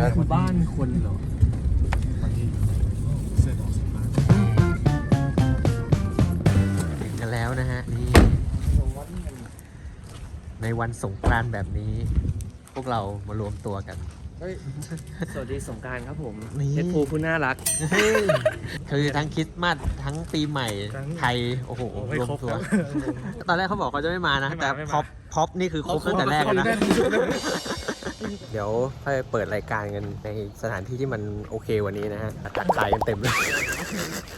บ้านคนเหรอถึงกันแล้วนะฮะนี่ในวันสงกรานต์แบบนี้ พวกเรามารวมตัวกัน สวัสดีสงกรารครับผมนี่ เพชรภูผู้น่ารัก คือทั้งคริสต์มาสทั้งปีใหม่ทั้ง ไทย โอ้โหไม่รวมครบตัว ครับ ตอนแรกเขาบอกเขาจะไม่มานะ ไม่มาแต่ไม่มา พ็อปพ็อปนี่คือครบตั้งแต่แรกแล้วนะแน่นเดี๋ยวค่อยเปิดรายการกันในสถานที่ที่มันโอเควันนี้นะฮะตักขายกันเต็มเลย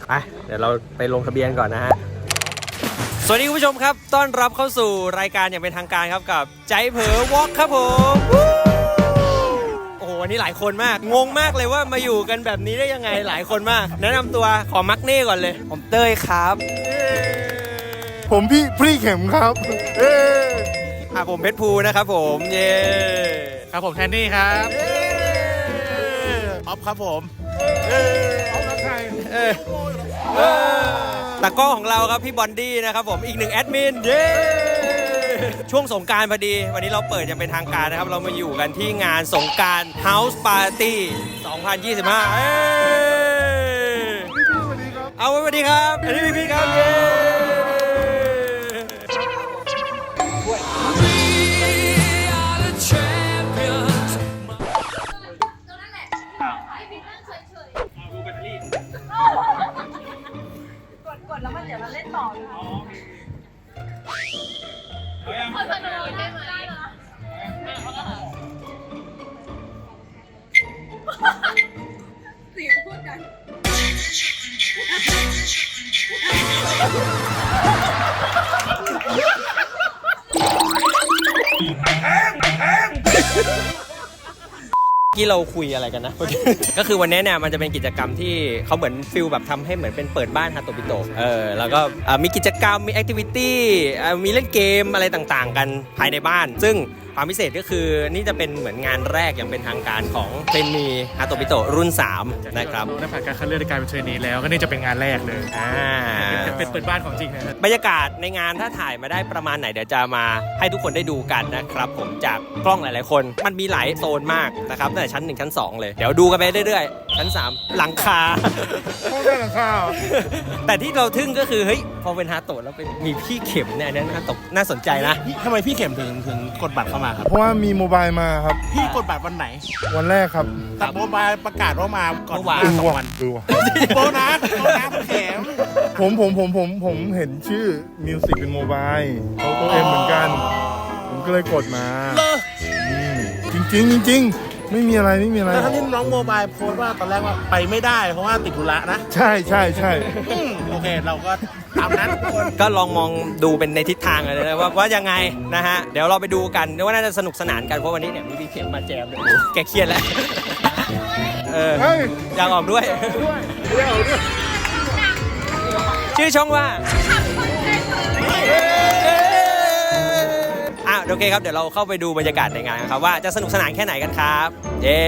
ไปเดี๋ยวเราไปลงทะเบียนก่อนนะฮะ สวัสดีคุณผู้ชมครับ ต้อนรับเข้าสู่รายการอย่างเป็นทางการครับกับใจเผลอวอล์กครับผมโอ้โห วันนี้หลายคนมาก งงมากเลยว่ามาอยู่กันแบบนี้ได้ยังไงหลายคนมาก แนะนำตัวขอมักเน่ก่อนเลย ผมเต้ยครับ ผมพี่พรี่เข็มครับ เอ้อะผมเพชรภูนะครับผมเย้ครับผมแคนดี้ครับออฟครับผมออฟใครเออเออตากล้องของเราครับพี่บอนดี้นะครับผมอีกหนึ่งแอดมินเย้ ช่วงสงกรารพอดี วันนี้เราเปิดอย่างเป็นทางการนะครับ เรามาอยู่กันที่งานสงกราร House Party 2025 เอ้ยเอาไว้สวัสดีครับ อันนี้พี่พี่ครับ เราคุยอะไรกันนะ ก็คือวันนี้เนี่ยมันจะเป็นกิจกรรมที่เขาเหมือนฟิลแบบทำให้เหมือนเป็นเปิดบ้านฮาโตบิโตะเออแล้วก็มีกิจกรรมมีแอคทิวิตี้มีเล่นเกมอะไรต่างๆ กันภายในบ้าน ซึ่ง ความพิเศษก็คือนี่จะเป็นเหมือนงานแรกอย่างเป็นทางการของเทรนนีฮาโตบิโตะรุ่น 3 นะครับได้ผ่านการคัดเลือกในการเป็นเทรนนีแล้วก็นี่จะเป็นงานแรกเลยอ่าจะเป็นเปิดบ้านของจริงนะครับบรรยากาศในงานถ้าถ่ายมาได้ประมาณไหนเดี๋ยวจะมาให้ทุกคนได้ดูกันนะครับ ผมจากกล้องหลาย ๆ คน มันมีหลายโซนมากนะครับตั้งแต่ชั้น 1 ชั้น 2 เลย เดี๋ยวดูกันไปเรื่อย ๆ ชั้น 3 หลังคาห้องได้หลังข้าวแต่ที่เราทึ่งก็คือเฮ้ย พอเป็นฮาโตะแล้วเป็นมีพี่เข็มเนี่ยอันนั้นน่าตกน่าสนใจนะพี่ทำไมพี่เข็มถึงถึงกดบัตรเข้ามาครับ เพราะว่ามีโมบายมาครับ พี่กดบัตรวันไหนวันแรกครับแต่โมบายประกาศว่ามาก่อนเมื่อวาน สองวันดูว่ะโบนัสโบนัสพี่เข็มผมผมผมผมผมเห็นชื่อมิวสิกเป็นโมบายเขาตัวเอ็มเหมือนกัน ผมก็เลยกดมา อืมจริงๆจริงๆ ไม่มีอะไรไม่มีอะไร แล้วทั้งที่น้องโมบายโพสต์ว่าตอนแรกว่าไปไม่ได้เพราะว่าติดธุระนะใช่ใช่ใช่อืมโอเคเราก็ตามนั้นทุกคนก็ลองมองดูเป็นในทิศทางเลยนะว่าว่ายังไงนะฮะ เดี๋ยวเราไปดูกันว่าน่าจะสนุกสนานกันเพราะวันนี้เนี่ยมีพี่เข็มมาแจมเลยดูแกเครียดแล้วเออเฮ้ยอยากออกด้วยด้วยเดี๋ยวด้วยชื่อช่องว่าอะ โอเคครับเดี๋ยวเราเข้าไปดูบรรยากาศในงานกันครับว่าจะสนุกสนานแค่ไหนกันครับ เย้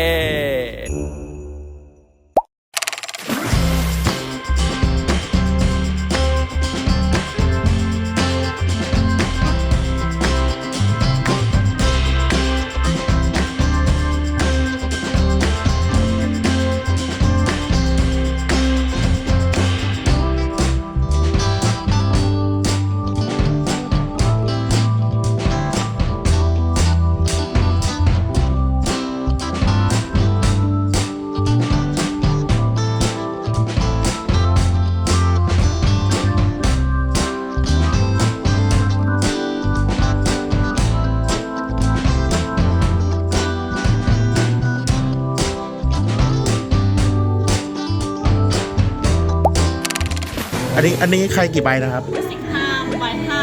อันนี้อันนี้ใครกี่ใบนะครับสิบห้าใบห้า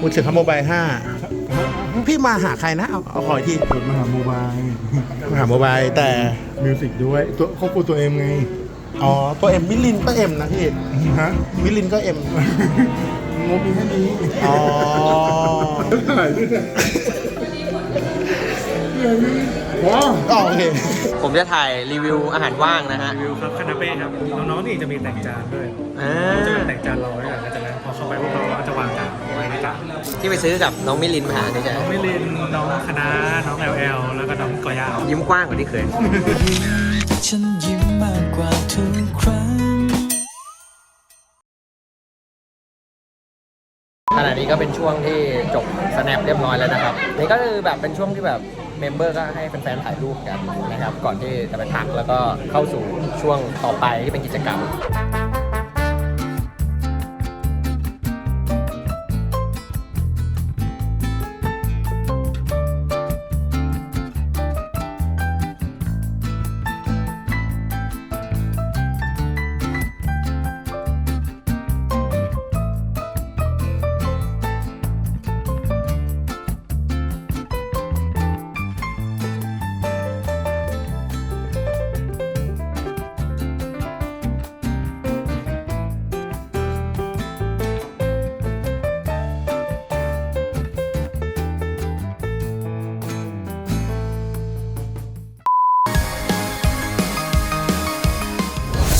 คุณถึงคำโมบายห้าพี่มาหาใครนะ เอาเอาขออีกทีกดมาหาโมบายมาหาโมบายแต่ มิวสิกด้วยตัวครอบครัวตัวเอ็มไงอ๋อตัวเอ็มมิลินก็เอ็มนะพี่ฮะมิลินก็เอ็มงบมีแค่นี้อ๋อถ่ายด้วยนะ ว้าวอ๋อโอเคผมจะถ่ายรีวิวอาหารว่างนะฮะ วิวครับคานาเป้ครับน้องๆนี่จะมีแต่งจานด้วยอ่าจะมีแต่งจานรอไว้ก่อนแล้วจากนั้นพอเข้าไปพวกเราก็จะวางจานไว้ในกับที่ไปซื้อกับน้องมิลินมานี่ใช่มิลินน้องคณะน้องแอลแอลแล้วก็น้องกอยาว ยิ้มกว้างกว่าที่เคย ฉันยิ้มมากกว่าทุกครั้ง ขณะนี้ก็เป็นช่วงที่จบสแนปเรียบร้อยแล้วนะครับ นี่ก็คือแบบเป็นช่วงที่แบบ เมมเบอร์ก็ให้แฟนๆถ่ายรูปกันนะครับ ก่อนที่จะไปพักแล้วก็เข้าสู่ช่วงต่อไปที่เป็นกิจกรรม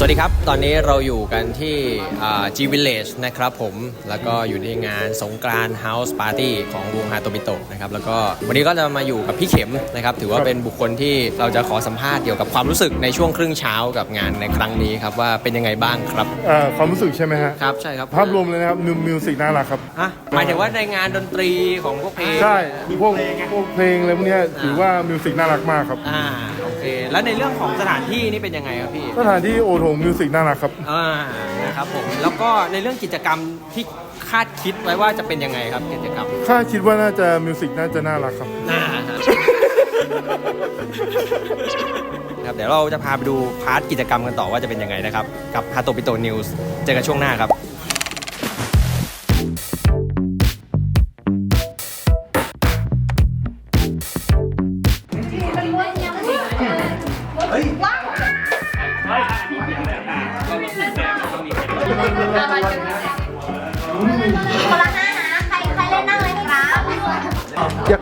วัสดีครับ ตอนนี้เราอยู่กันที่อ่า G Village นะครับผม แล้วก็อยู่ในงานสงกรานต์ House Party ของวงฮาโตบิโตะนะครับ แล้วก็วันนี้ก็จะมาอยู่กับพี่เข็มนะครับ ถือว่าเป็นบุคคลที่เราจะขอสัมภาษณ์เกี่ยวกับความรู้สึกในช่วงครึ่งเช้ากับงานในครั้งนี้ครับว่าเป็นยังไงบ้างครับ เอ่อความรู้สึกใช่ไหมฮะ ครับ ใช่ครับภาพรวมเลยนะครับมิวมิวสิกน่ารักครับ ฮะหมายถึงว่าในงานดนตรีของพวกเพลงใช่พวกพวกเพลงอะไรพวกเนี้ยถือว่ามิวสิกน่ารักมากครับ อ่าโอเค แล้วในเรื่องของสถานที่นี่เป็นยังไงครับพี่ สถานที่โอโถงมิวสิกน่ารักครับ อ่า นะครับผม แล้วก็ในเรื่องกิจกรรมที่คาดคิดไว้ว่าจะเป็นยังไงครับกิจกรรมค่าดคิดว่าน่าจะมิวสิกน่าจะน่ารักครับ อ่าครับ เดี๋ยวเราจะพาไปดูพาร์ทกิจกรรมกันต่อว่าจะเป็นยังไงนะครับ กับฮาโตปิโตนิวส์ เจอกันช่วงหน้าครับ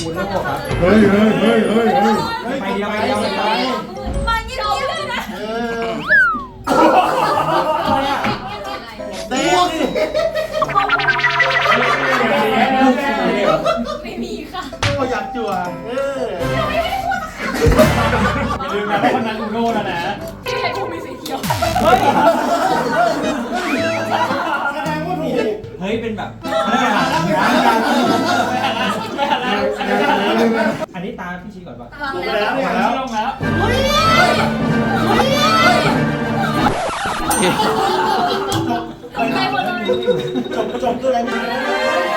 เฮ้ยเฮ้ยเฮ้ยเฮ้ยเฮ้ยไปเดียวไปเดียวไปเดียวมาเงียบๆเลยนะไม่มีค่ะลืมนะว่าวันนั้นโน่แล้วนะไม่ใช่กูมีสีเขียวเฮ้ยเป็นแบบอั นนี้ตาพี่ชี้ก่อนป่ะวางแล้วแล้วลงแล้วเฮ้ยใครหมดเลย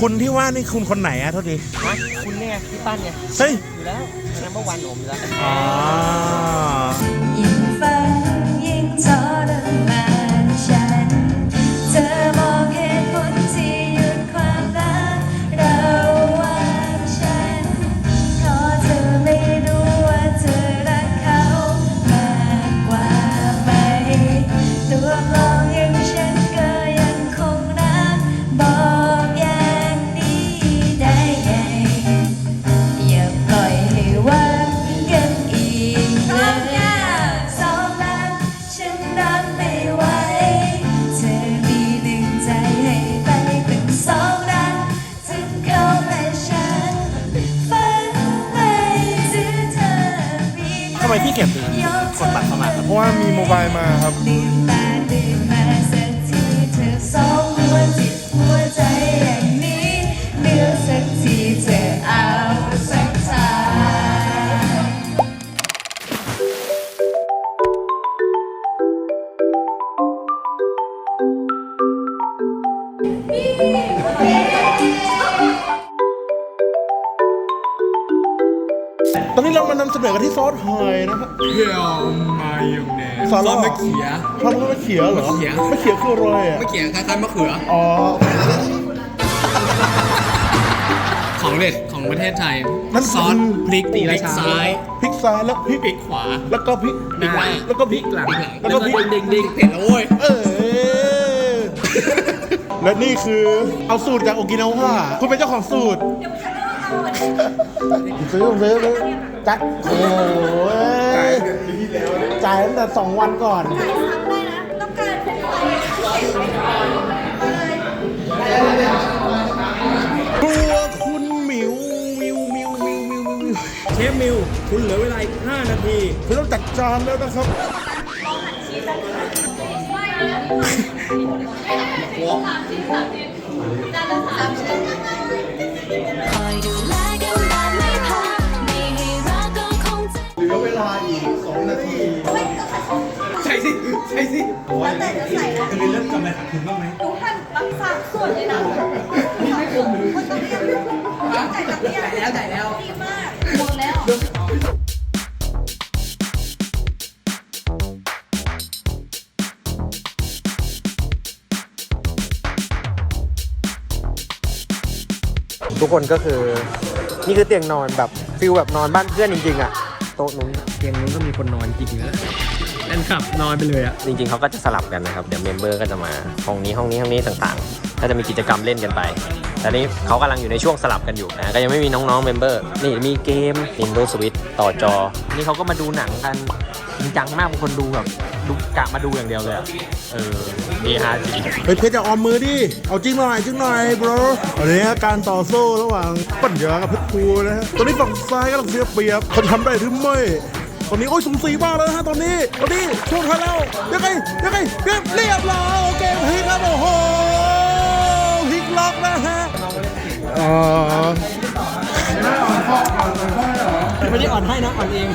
คุณที่ว่านี่คุณคนไหนอะโทษทีฮะคุณเนี่ยพี่ปั้นไงเฮ้ย อยู่แล้วนัมเบอร์วันผมอยู่แล้ว อ๋อ ยิ่งฟังยิ่งทรมาน พี่เก็บดูคนบัตรเข้ามาครับเพราะว่ามีโมบายมาครับลืมตาตื่นมาสักทีเธอสองหัวจิต อยู่เนซอสมะเขียชอบมะเขียเหรอมะเขียมะเขียคืออะไรอะมะเขียคล้ายๆมะเขือ อ๋อของเด็ดของประเทศไทยนั่นซอสคือพริกตีละซ้ายพริกซ้ายแล้วพริกพริกขวา แล้วก็พริกพริกหน้าแล้วก็พริกหลัง แล้วก็พริกดิ่งดิ่งๆเผ็ดแล้วโว้ย เออ และนี่คือเอาสูตรจากโอกินาวาคุณเป็นเจ้าของสูตรซื้อซื้อซื้อ จัดโอ้ยจ่ายตั้งแต่สองวันก่อน จ่ายซ้ำได้นะ ต้องการเป็นไฟครัวคุณหมิวมิวมิวมิวมิวมิวเชฟมิว คุณเหลือเวลาอีก5นาที คุณต้องจัดจานแล้วนะครับค เหลือเวลาอีก2นาทีใช่สิใช่สิแล้วแต่จะใส่นะมีเรื่องกำไรขาดทุนบ้างไหมหนูหั่นปักสามส่วนเลยนะมีไม่คมคนต้องเรียนจ่ายตับเรียนแล้วจ่ายแล้วดีมากหมดแล้วทุกคนก็คือ นี่คือเตียงนอนแบบฟิลแบบนอนบ้านเพื่อนจริงๆอะโต๊ะนู้น เตียงนู้นก็มีคนนอนจริงนะแฟนคลับนอนไปเลยอะจริงๆเขาก็จะสลับกันนะครับ เดี๋ยวเมมเบอร์ก็จะมาห้องนี้ห้องนี้ห้องนี้ต่างๆ ก็จะมีกิจกรรมเล่นกันไป แต่นี้เขากำลังอยู่ในช่วงสลับกันอยู่นะ ก็ยังไม่มีน้องๆเมมเบอร์ นี่มีเกม Nintendo Switch ต่อจอ นี่เขาก็มาดูหนังกันจริงจังมากบางคนดูแบบดูกะมาดูอย่างเดียวเลยอะเออดีฮาจริง เฮ้ยเพชรจะออมมือดิ เอาจริงหน่อยจริงหน่อย bro อันนี้การต่อสู้ระหว่างปัญญากับเพชรภูนะฮะตอนนี้ฝั่งซ้ายกำลังเสียเปรียบคนทำได้หรือไม่ ตอนนี้โอ้ยสูสีมากเลยนะฮะตอนนี้ตอนนี้ช่วงท้ายแล้วยังไงยังไงเรียบเรียบร้อยโอเคพลิกครับโอ้โหพลิกล็อกนะฮะอ๋อไม่ได้อ่อนให้นะอ่อนเอง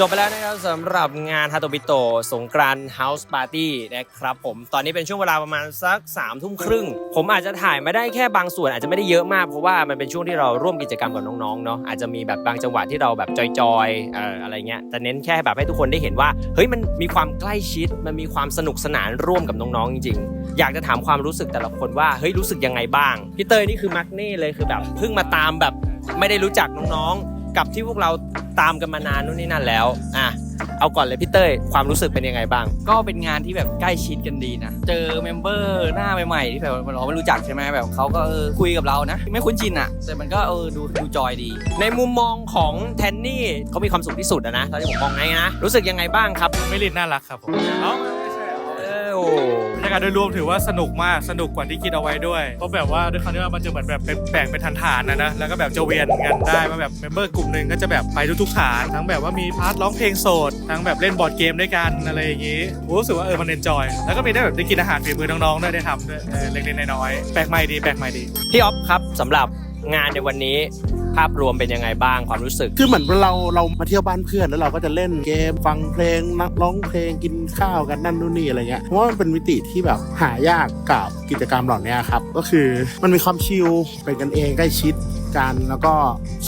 จบไปแล้วนะครับสำหรับงานฮาโตบิโตสงกรานต์เฮาส์ปาร์ตี้นะครับผมตอนนี้เป็นช่วงเวลาประมาณสัก3ามทุ่มครึ่ง ผมอาจจะถ่ายมาได้แค่บางส่วนอาจจะไม่ได้เยอะมาก เพราะว่ามันเป็นช่วงที่เราร่วมกิจกรรมกับน้องๆเนาะอาจจะมีแบบบางจังหวะที่เราแบบจอยๆอออะไรเงี้ยจะเน้นแค่แบบให้ทุกคนได้เห็นว่าเฮ้ยมันมีความใกล้ชิด มันมีความสนุกสนานร่วมกับน้องๆจริงๆ อยากจะถามความรู้สึกแต่ละคนว่าเฮ้ยรู้สึกยังไงบ้างพี่เตยนี่คือมักเน่เลยคือแบบเพิ่งมาตามแบบไม่ได้รู้จักน้องๆ กับที่พวกเราตามกันมานานนู่นนี่นั่นแล้วอะเอาก่อนเลยพี่เต้ยความรู้สึกเป็นยังไงบ้าง ก็เป็นงานที่แบบใกล้ชิดกันดีนะ เจอเมมเบอร์หน้าใหม่ๆที่แบบเราไม่รู้จักใช่ไหมแบบเขาก็เออคุยกับเรานะ ไม่คุ้นชินอะ แต่มันก็เออดูดูจอยดี ในมุมมองของแทนนี่เขามีความสุขที่สุดอะนะตอนที่ผมมองไงนะ รู้สึกยังไงบ้างครับไม่ลินน่ารักครับผมเอ้า โอ้บรรยากาศโดยรวมถือว่าสนุกมากสนุกกว่าที่คิดเอาไว้ด้วยเพราะแบบว่าด้วยคำที่ว่ามันจะเหมือนแบบเป็นแบ่งเป็นฐานๆนะนะแล้วก็แบบจะเวียนกันได้ว่าแบบเมมเบอร์กลุ่มหนึ่งก็จะแบบไปทุกๆฐาน ทั้งแบบว่ามีพาร์ทร้องเพลงโสดทั้งแบบเล่นบอร์ดเกมด้วยกันอะไรอย่างงี้ผมรู้สึกว่าเออมันเอนจอยแล้วก็มีได้แบบได้กินอาหารฝีมือน้องๆด้วยได้ทำด้วยเออเล็กๆน้อยๆแปลกใหม่ดีแปลกใหม่ดีพี่ออฟครับสำหรับงานในวันนี้ ภาพรวมเป็นยังไงบ้างความรู้สึก คือเหมือนเราเรามาเที่ยวบ้านเพื่อนแล้วเราก็จะเล่นเกมฟังเพลงนักร้องเพลงกินข้าวกันนั่นนู่นนี่อะไรเงี้ยเพราะว่ามันเป็นวิติที่แบบหายากกับกิจกรรมเหล่านี้ครับก็คือมันมีความชิลเป็นกันเองใกล้ชิดกันแล้วก็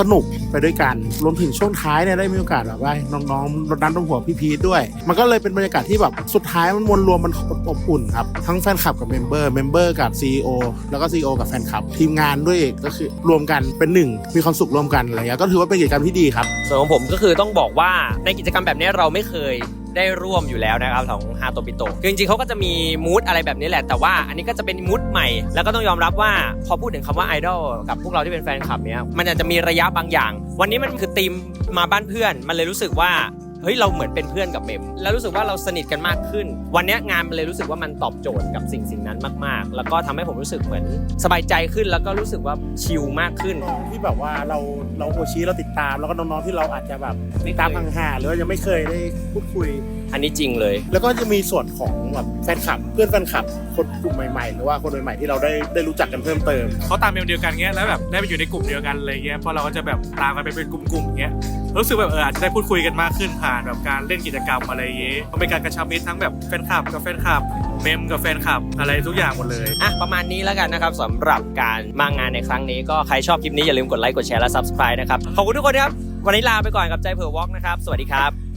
สนุกไปด้วยกันรวมถึงช่วงท้ายเนี่ยได้มีโอกาสแบบว่าน้องๆรดน้ำดำหัวพี่พีทด้วย มันก็เลยเป็นบรรยากาศที่แบบสุดท้ายมันมวลรวมมันอบอุ่นครับทั้งแฟนคลับกับเมมเบอร์เมมเบอร์กับ CEO แล้วก็ CEO กับแฟนคลับ ทีมงานด้วยก็คือรวมกันเป็นหนึ่งมีความสุขร่วมกันอะไรเงี้ยก็ถือว่าเป็นกิจกรรมที่ดีครับส่วนของผมก็คือต้องบอกว่าในกิจกรรมแบบนี้เราไม่เคย ได้ร่วมอยู่แล้วนะครับของฮาโตปิโตคือจริงๆเขาก็จะมีมูดอะไรแบบนี้แหละ แต่ว่าอันนี้ก็จะเป็นมูดใหม่ แล้วก็ต้องยอมรับว่าพอพูดถึงคำว่าไอดอลกับพวกเราที่เป็นแฟนคลับเนี้ยมันอาจจะมีระยะบางอย่าง วันนี้มันคือธีมมาบ้านเพื่อน มันเลยรู้สึกว่า เฮ้ยเราเหมือนเป็นเพื่อนกับเมมแล้วรู้สึกว่าเราสนิทกันมากขึ้น วันนี้งานมันเลยรู้สึกว่ามันตอบโจทย์กับสิ่งสิ่งนั้นมาก ๆ แล้วก็ทำให้ผมรู้สึกเหมือนสบายใจขึ้น แล้วก็รู้สึกว่าชิลมากขึ้นน้องที่แบบว่าเราเราโอชิเราติดตาม แล้วก็น้องๆที่เราอาจจะแบบติดตามห่างๆหรือว่ายังไม่เคยได้พูดคุย อันนี้จริงเลย แล้วก็จะมีส่วนของแบบแฟนคลับ เพื่อนแฟนคลับคนกลุ่มใหม่ๆ หรือว่าคนใหม่ๆที่เราได้ได้รู้จักกันเพิ่มเติมเขาตามเมลเดียวกันเงี้ยแล้วแบบได้ไปอยู่ในกลุ่มเดียวกันอะไรเงี้ยเพราะเราก็จะแบบตามกันไปเป็นกลุ่มๆเงี้ย รู้สึกแบบเอออาจจะได้พูดคุยกันมากขึ้นผ่านแบบการเล่นกิจกรรมอะไรอย่างเงี้ยมันเป็นการกระชับมิตรทั้งแบบแฟนคลับกับแฟนคลับเมมกับแฟนคลับอะไรทุกอย่างหมดเลยอะประมาณนี้แล้วกันนะครับสำหรับการมางานในครั้งนี้ก็ใครชอบคลิปนี้อย่าลืมกดไลค์กดแชร์และ subscribe นะครับขอบคุณทุกคนครับวันนี้ลาไปก่อนกับใจเผื่อวอล์กนะครับสวัสดีครับ